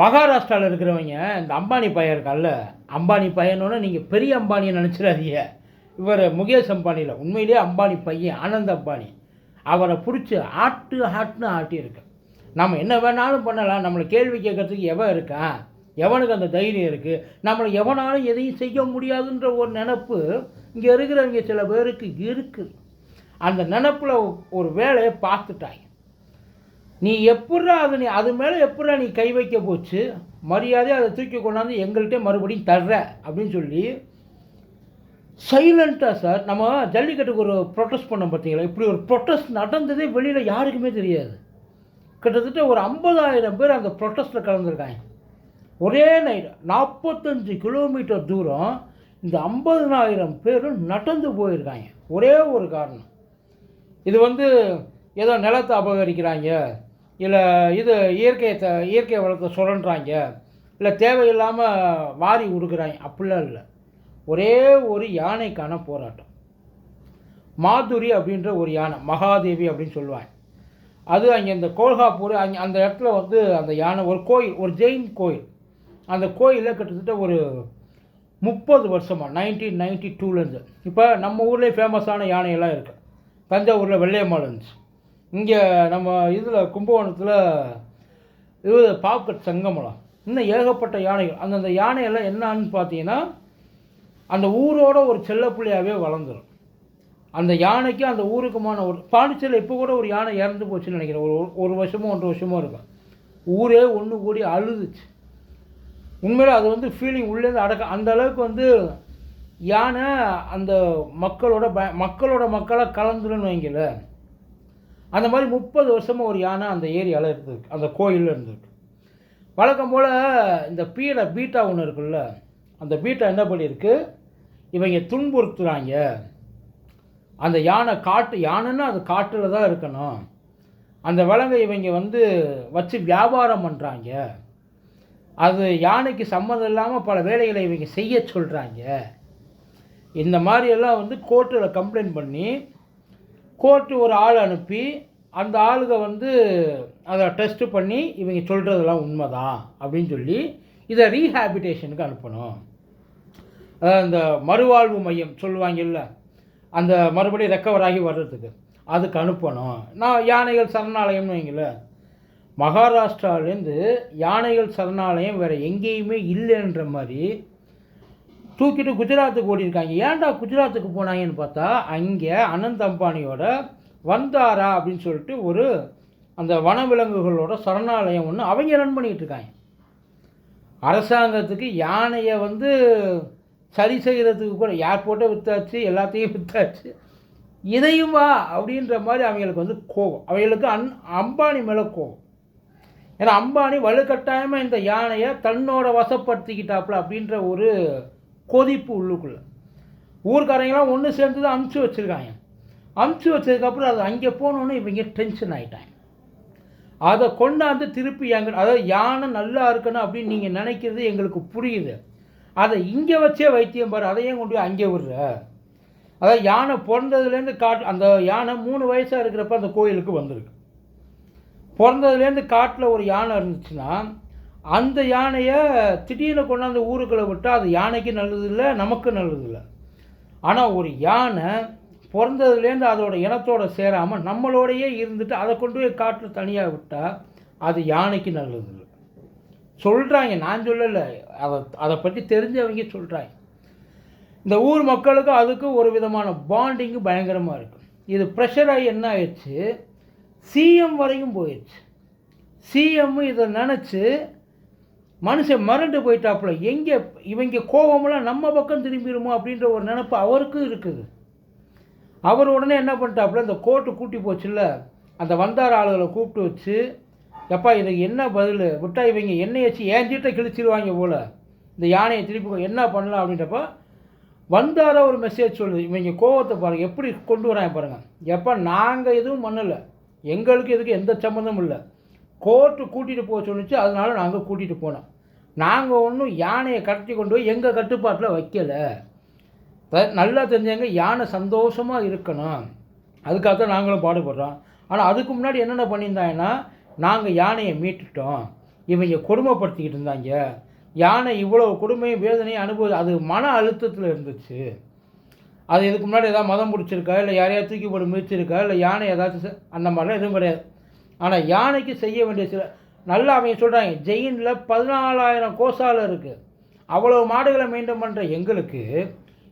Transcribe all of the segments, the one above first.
மகாராஷ்டிராவில் இருக்கிறவங்க இந்த அம்பானி பையன் இருக்கான்ல அம்பானி பையனோட நீங்கள் பெரிய அம்பானியை நினச்சிடாதீங்க. இவர் முகேஷ் அம்பானியில் உண்மையிலேயே அம்பானி பையன் ஆனந்த் அம்பானி. அவரை பிடிச்சி ஆட்டு ஆட்டுன்னு ஆட்டியிருக்கு. நம்ம என்ன வேணாலும் பண்ணலாம். நம்மளை கேள்வி கேட்கறதுக்கு எவன் இருக்கான் எவனுக்கு அந்த தைரியம் இருக்குது நம்மளை எவனாலும் எதையும் செய்ய முடியாதுன்ற ஒரு நினப்பு இங்கே இருக்கிறவங்க சில பேருக்கு இருக்குது. அந்த நினப்பில் ஒரு வேலையை பார்த்துட்டாங்க. நீ எப்பட்றா அது நீ அது மேலே எப்பட்றா நீ கை வைக்க போச்சு? மரியாதையை அதை தூக்கி கொண்டாந்து எங்கள்கிட்ட மறுபடியும் தர்ற அப்படின்னு சொல்லி சைலண்ட்டாக சார் நம்ம ஜல்லிக்கட்டுக்கு ஒரு ப்ரொட்டஸ்ட் பண்ணோம் பார்த்தீங்களா? இப்படி ஒரு ப்ரொட்டஸ்ட் நடந்ததே வெளியில் யாருக்குமே தெரியாது. கிட்டத்தட்ட ஒரு ஐம்பதாயிரம் பேர் அந்த ப்ரொட்டஸ்ட்டில் கலந்துருக்காங்க. ஒரே நைட் நாற்பத்தஞ்சு கிலோமீட்டர் தூரம் இந்த ஐம்பதனாயிரம் பேரும் நடந்து போயிருக்காங்க. ஒரே ஒரு காரணம். இது வந்து ஏதோ நிலத்தை அபகரிக்கிறாங்க. இல்லை இது இயற்கையை த இயற்கை வளத்தை சுரண்டுறாங்க. இல்லை தேவையில்லாமல் வாரி உடுக்குறாங்க. அப்படிலாம் இல்லை. ஒரே ஒரு யானைக்கான போராட்டம். மாதுரி அப்படின்ற ஒரு யானை மகாதேவி அப்படின்னு சொல்லுவாங்க. அது அங்கே இந்த கோல்காப்பூர் அங்கே அந்த இடத்துல வந்து அந்த யானை ஒரு கோயில் ஒரு ஜெயின் கோயில். அந்த கோயிலில் கிட்டத்தட்ட ஒரு முப்பது வருஷமாக நைன்டீன் நைன்டி டூலேருந்து இப்போ நம்ம ஊர்லேயே ஃபேமஸான யானையெல்லாம் இருக்குது தஞ்சாவூரில் வெள்ளையம்மாள் இருந்துச்சு. இங்கே நம்ம இதில் கும்பகோணத்தில் இது பாக்கட் சங்கமலம் இன்னும் ஏகப்பட்ட யானைகள். அந்தந்த யானையெல்லாம் என்னான்னு பார்த்தீங்கன்னா அந்த ஊரோட ஒரு செல்லப்பிள்ளையாகவே வளர்ந்துடும் அந்த யானைக்கு அந்த ஊருக்குமான ஒரு பாண்டிச்சேரியில் இப்போ கூட ஒரு யானை இறந்து போச்சுன்னு நினைக்கிறேன். ஒரு ஒரு வருஷமோ ஒன்றரை வருஷமோ இருக்கும். ஊரே ஒன்று கூடி அழுதுச்சு. உண்மையில் அது வந்து ஃபீலிங் உள்ளேருந்து அடக்க அந்த அளவுக்கு வந்து யானை அந்த மக்களோட ப மக்களோட மக்களாக கலந்துருன்னு வைங்களேன். அந்த மாதிரி முப்பது வருஷமாக ஒரு யானை அந்த ஏரியாவில் இருந்திருக்கு. அந்த கோயிலில் இருந்திருக்கு. வழக்கம் போல் இந்த பீடை பீட்டா ஒன்று இருக்குல்ல அந்த பீட்டா என்ன பண்ணியிருக்கு? இவங்க துன்புறுத்துகிறாங்க அந்த யானை காட்டு யானைன்னா அது காட்டில் தான் இருக்கணும். அந்த விலங்கை இவங்க வந்து வச்சு வியாபாரம் பண்ணுறாங்க அது யானைக்கு சம்மந்தம் இல்லாமல் பல வேலைகளை இவங்க செய்ய சொல்கிறாங்க இந்த மாதிரியெல்லாம் வந்து கோர்ட்டில் கம்ப்ளைண்ட் பண்ணி கோர்ட்டு ஒரு ஆள் அனுப்பி அந்த ஆளுக வந்து அதை டெஸ்ட் பண்ணி இவங்க சொல்கிறதெல்லாம் உண்மைதான் அப்படின்னு சொல்லி இதை ரீஹாபிட்டேஷனுக்கு அனுப்பணும். அதாவது இந்த மறுவாழ்வு மையம் சொல்லுவாங்கல்ல அந்த மறுபடியும் ரெக்கவர் ஆகி வர்றதுக்கு அதுக்கு அனுப்பணும். நான் யானைகள் சரணாலயம்னு வைங்களேன் மகாராஷ்டிராலேருந்து யானைகள் சரணாலயம் வேறு எங்கேயுமே இல்லைன்ற மாதிரி தூக்கிட்டு குஜராத்துக்கு ஓடிருக்காங்க ஏன்டா குஜராத்துக்கு போனாங்கன்னு பார்த்தா அங்கே அனந்த் அம்பானியோட வந்தாரா அப்படின்னு சொல்லிட்டு ஒரு அந்த வனவிலங்குகளோட சரணாலயம் ஒன்று அவங்க ரன் பண்ணிகிட்டு இருக்காங்க. அரசாங்கத்துக்கு யானையை வந்து சரி செய்கிறதுக்கு கூட ஏர்போர்ட்டை விற்றாச்சு எல்லாத்தையும் விற்றாச்சு இதையும் வா அப்படின்ற மாதிரி அவங்களுக்கு வந்து கோபம். அவங்களுக்கு அன் அம்பானி மேலே கோபம். ஏன்னா அம்பானி வலுக்கட்டாயமாக இந்த யானையை தன்னோட வசப்படுத்திக்கிட்டாப்புல அப்படின்ற ஒரு கொதிப்பு உள்ளுக்குள்ளே. ஊர்க்காரங்களாம் ஒன்று சேர்ந்து தான் அமுச்சு வச்சுருக்காங்க. அமுச்சு வச்சதுக்கப்புறம் அது அங்கே போனோன்னே இவங்க டென்ஷன் ஆகிட்டாங்க அதை கொண்டாந்து திருப்பி எங்கள் அதாவது யானை நல்லா இருக்கணும் அப்படின்னு நீங்கள் நினைக்கிறது எங்களுக்கு புரியுது. அதை இங்கே வச்சே வைத்தியம் பாரு அதையும் கொண்டு போய் அங்கே விடுற? அதாவது யானை பிறந்ததுலேருந்து காட்டு அந்த யானை மூணு வயசாக இருக்கிறப்ப அந்த கோயிலுக்கு வந்திருக்கு. பிறந்ததுலேருந்து காட்டில் ஒரு யானை இருந்துச்சுன்னா அந்த யானையை திடீர்னு கொண்டாந்து ஊருக்குள்ளே விட்டால் அது யானைக்கு நல்லது இல்லை நமக்கு நல்லது இல்லை ஆனால் ஒரு யானை பிறந்ததுலேருந்து அதோட இனத்தோட சேராமல் நம்மளோடையே இருந்துட்டு அதை கொண்டு போய் காட்டில் தனியாக விட்டால் அது யானைக்கு நல்லது இல்லை சொல்கிறாங்க நான் சொல்லலை. அதை அதை பற்றி தெரிஞ்சவங்க சொல்கிறாங்க இந்த ஊர் மக்களுக்கு அதுக்கு ஒரு விதமான பாண்டிங்கு பயங்கரமாக இருக்கும் இது ப்ரெஷராகி என்ன ஆயிடுச்சு? சிஎம் வரைக்கும் போயிடுச்சு. சிஎம் இதை நினச்சி மனுஷன் மறண்டு போயிட்டாப்புல. எங்கே இவங்க கோபமெல்லாம் நம்ம பக்கம் திரும்பிடுமோ அப்படின்ற ஒரு நினப்பு அவருக்கும் இருக்குது. அவர் உடனே என்ன பண்ணிட்டாப்புல இந்த கோர்ட்டு கூட்டி போச்சுல்ல அந்த வந்தார ஆளுகளை கூப்பிட்டு வச்சு எப்பா இதுக்கு என்ன பதில்? விட்டா இவங்க எண்ணெய் வச்சு ஏஞ்சிட்ட கிழிச்சிருவாங்க போல். இந்த யானையை திருப்பி என்ன பண்ணலாம்? அப்படின்றப்ப வந்தார ஒரு மெசேஜ் சொல்லுது. இவங்க கோவத்தை பாருங்கள் எப்படி கொண்டு வராங்க பாருங்கள் எப்போ நாங்கள் எதுவும் பண்ணலை. எங்களுக்கு இதுக்கு எந்த சம்மந்தமும் இல்லை. கோர்ட்டு கூட்டிகிட்டு போக சொல்லிச்சு அதனால நாங்கள் கூட்டிகிட்டு போனோம். நாங்கள் ஒன்றும் யானையை கடத்தி கொண்டு போய் எங்கள் கட்டுப்பாட்டில் வைக்கலை. த- நல்லா தெரிஞ்சவங்க யானை சந்தோஷமாக இருக்கணும். அதுக்காக தான் நாங்களும் பாடுபடுறோம். ஆனால் அதுக்கு முன்னாடி என்னென்ன பண்ணியிருந்தாங்கன்னா நாங்கள் யானையை மீட்டுட்டோம். இவங்க கொடுமைப்படுத்திக்கிட்டு இருந்தாங்க. யானை இவ்வளோ கொடுமையும் வேதனையும் அனுபவி அது மன அழுத்தத்தில் இருந்துச்சு. அது இதுக்கு முன்னாடி ஏதாவது மதம் பிடிச்சிருக்கா? இல்லை யாரையாவது தூக்கி போட்டு மிதிச்சிருக்கா? இல்லை யானை ஏதாச்சும் அந்த மாதிரிலாம் எதுவும் கிடையாது. ஆனால் யானைக்கு செய்ய வேண்டிய சில நல்லா அவங்க சொல்கிறாங்க ஜெயினில் பதினாலாயிரம் கோசால இருக்குது அவ்வளோ மாடுகளை மெயின்டைன் பண்ணுற எங்களுக்கு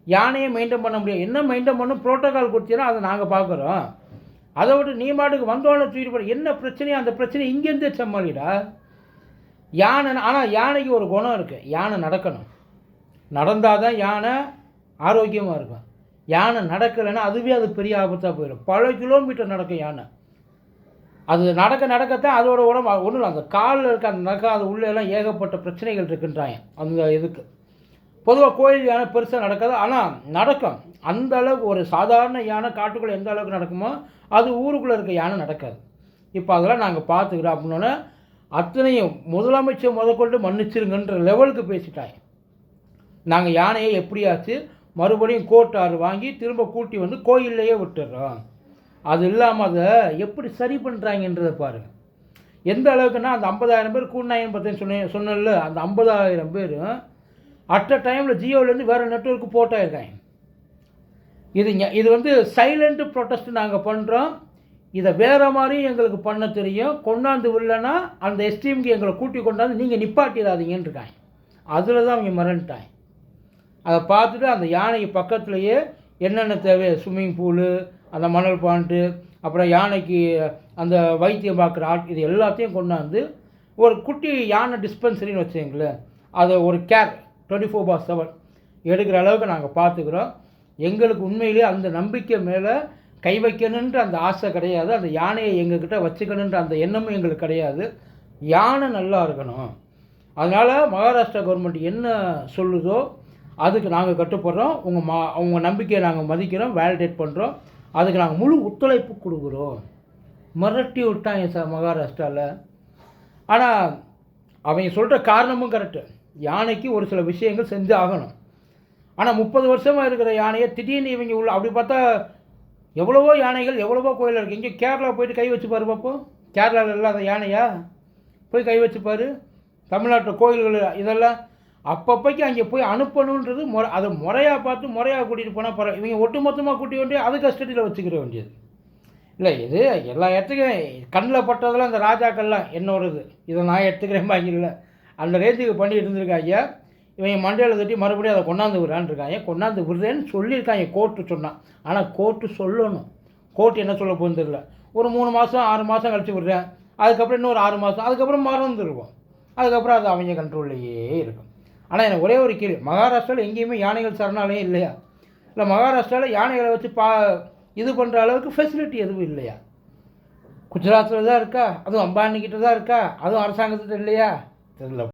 யானையை மெயின்டைன் பண்ண முடியாது. என்ன மெயின்டைன் பண்ணும் ப்ரோட்டோகால் கொடுத்தீங்கன்னா அதை நாங்கள் பார்க்குறோம். அதை விட்டு நீ மாட்டுக்கு வந்தோடனே தூக்கிட்டு போட என்ன பிரச்சனையோ அந்த பிரச்சனை இங்கேருந்தே சமாளிடா. யானை ஆனால் யானைக்கு ஒரு குணம் இருக்குது யானை நடக்கணும். நடந்தால் தான் யானை ஆரோக்கியமாக இருக்கும். யானை நடக்கலைன்னா அதுவே அது பெரிய ஆபத்தாக போயிடும். பல கிலோமீட்டர் நடக்கும் யானை. அது நடக்க நடக்கத்தான் அதோட உடம்பு ஒன்றும் இல்லை. அந்த காலில் இருக்க அந்த நகை அது உள்ளே எல்லாம் ஏகப்பட்ட பிரச்சனைகள் இருக்குன்றாங்க. அந்த இதுக்கு. பொதுவாக கோயில் யானை பெருசாக நடக்காது. ஆனால் நடக்கும். அந்த அளவுக்கு ஒரு சாதாரண யானை காட்டுக்குள்ளே எந்த அளவுக்கு நடக்குமோ அது ஊருக்குள்ளே இருக்க யானை நடக்காது. இப்போ அதெல்லாம் நாங்கள் பார்த்துக்கிறோம் அப்படின்னோடனே அத்தனையும் முதலமைச்சர் முதற்கொண்டு மன்னிச்சிருங்கன்ற லெவலுக்கு பேசிட்டாங்க. நாங்கள் யானையை எப்படியாச்சு மறுபடியும் கோர்ட் வாங்கி திரும்ப கூட்டி வந்து கோயில்லையே விட்டுடுறோம் அது இல்லாமல் அதை எப்படி சரி பண்ணுறாங்கன்றதை பாருங்கள் எந்த அளவுக்குன்னா அந்த ஐம்பதாயிரம் பேர் கூண்டாயிரம் பார்த்தேன்னு சொன்னேன் சொன்னேன்ல அந்த ஐம்பதாயிரம் பேர் அட் அ டைமில் ஜியோலேருந்து வேறு நெட்ஒர்க்கு போட்டாயிருக்காங்க. இது இது வந்து சைலண்ட் ப்ரொட்டஸ்ட் நாங்கள் பண்ணுறோம் இதை வேறு மாதிரியும் எங்களுக்கு பண்ண தெரியும். கொண்டாந்து இல்லைன்னா அந்த எஸ்டிஎம்க்கு எங்களை கூட்டி கொண்டாந்து நீங்கள் நிப்பாட்டிடாதீங்கன்னு இருக்காங்க அதில் தான் அவங்க மறந்துட்டாங்க அதை பார்த்துட்டு அந்த யானைக்கு பக்கத்துலேயே என்னென்ன தேவை? ஸ்விம்மிங் பூலு அந்த மணல் பாண்ட்டு அப்புறம் யானைக்கு அந்த வைத்தியம் பார்க்குற ஆட் இது எல்லாத்தையும் கொண்டாந்து ஒரு குட்டி யானை டிஸ்பென்சரின்னு வச்சுங்களேன் அதை ஒரு care twenty four by seven எடுக்கிற அளவுக்கு நாங்கள் பார்த்துக்குறோம். எங்களுக்கு உண்மையிலேயே அந்த நம்பிக்கை மேலே கை வைக்கணுன்ற அந்த ஆசை கிடையாது. அந்த யானையை எங்ககிட்ட வச்சுக்கணுன்ற அந்த எண்ணமும் எங்களுக்கு கிடையாது. யானை நல்லா இருக்கணும். அதனால் மகாராஷ்டிரா கவர்மெண்ட் என்ன சொல்லுதோ அதுக்கு நாங்கள் கட்டுப்படுறோம். உங்கள் மா உங்கள் நம்பிக்கையை நாங்கள் மதிக்கிறோம் வேலிடேட் பண்ணுறோம் அதுக்கு நாங்கள் முழு ஒத்துழைப்பு கொடுக்குறோம். மிரட்டி விட்டாங்க சார் மகாராஷ்டிராவில் ஆனால் அவங்க சொல்கிற காரணமும் கரெக்டு யானைக்கு ஒரு சில விஷயங்கள் செஞ்சு ஆகணும். ஆனால் முப்பது வருஷமாக இருக்கிற யானையை திடீர்னு இவங்க உள்ள அப்படி பார்த்தா எவ்வளவோ யானைகள் எவ்வளவோ கோயில் இருக்குது இங்கே கேரளா போயிட்டு கை வச்சு பாரு பார்ப்போம் கேரளாவில் இல்லாத யானையா? போய் கை வச்சு பாரு. தமிழ்நாட்டில் கோயில்கள் இதெல்லாம் அப்பப்போக்கு அங்கே போய் அனுப்பணுன்றது முறை அதை முறையாக பார்த்து முறையாக கூட்டிகிட்டு போனால் பரவாயில்ல இவங்க ஒட்டு மொத்தமாக கூட்டி வேண்டிய அது கஸ்டடியில் வச்சுக்கிற வேண்டியது. இல்லை இது எல்லா இடத்துக்கும் கண்ணில் பட்டதெல்லாம் இந்த ராஜாக்கள்லாம் என்னோடது. இதை நான் எடுத்துக்கிறேன் பாக்கி இல்லை. அந்த ரேஞ்சுக்கு பண்ணிட்டு இருந்திருக்காங்க. இவங்க மண்டையில் தட்டி மறுபடியும் அதை கொண்டாந்து விடுறான்னு இருக்காங்க கொண்டாந்து விடுறேன்னு சொல்லியிருக்காங்க கோர்ட்டு சொன்னான் ஆனால் கோர்ட்டு சொல்லணும். கோர்ட் என்ன சொல்ல போகுதுன்னு தெரியல. ஒரு மூணு மாதம் ஆறு மாதம் கழித்து விடுறேன். அதுக்கப்புறம் இன்னொரு ஆறு மாதம் அதுக்கப்புறம் மறந்துருவோம். அதுக்கப்புறம் அது அவங்க கண்ட்ரோல்லையே இருக்கும். ஆனால் எனக்கு ஒரே ஒரு கேள்வி. மகாராஷ்டிராவில் எங்கேயுமே யானைகள் சரணாலயம் இல்லையா? இல்லை மகாராஷ்டிராவில் யானைகளை வச்சு பா இது பண்ணுற அளவுக்கு ஃபெசிலிட்டி எதுவும் இல்லையா? குஜராத்தில் தான் இருக்கா? அதுவும் அம்பானிக்கிட்ட தான் இருக்கா? அதுவும் அரசாங்கத்திட்ட இல்லையா? தெரியல.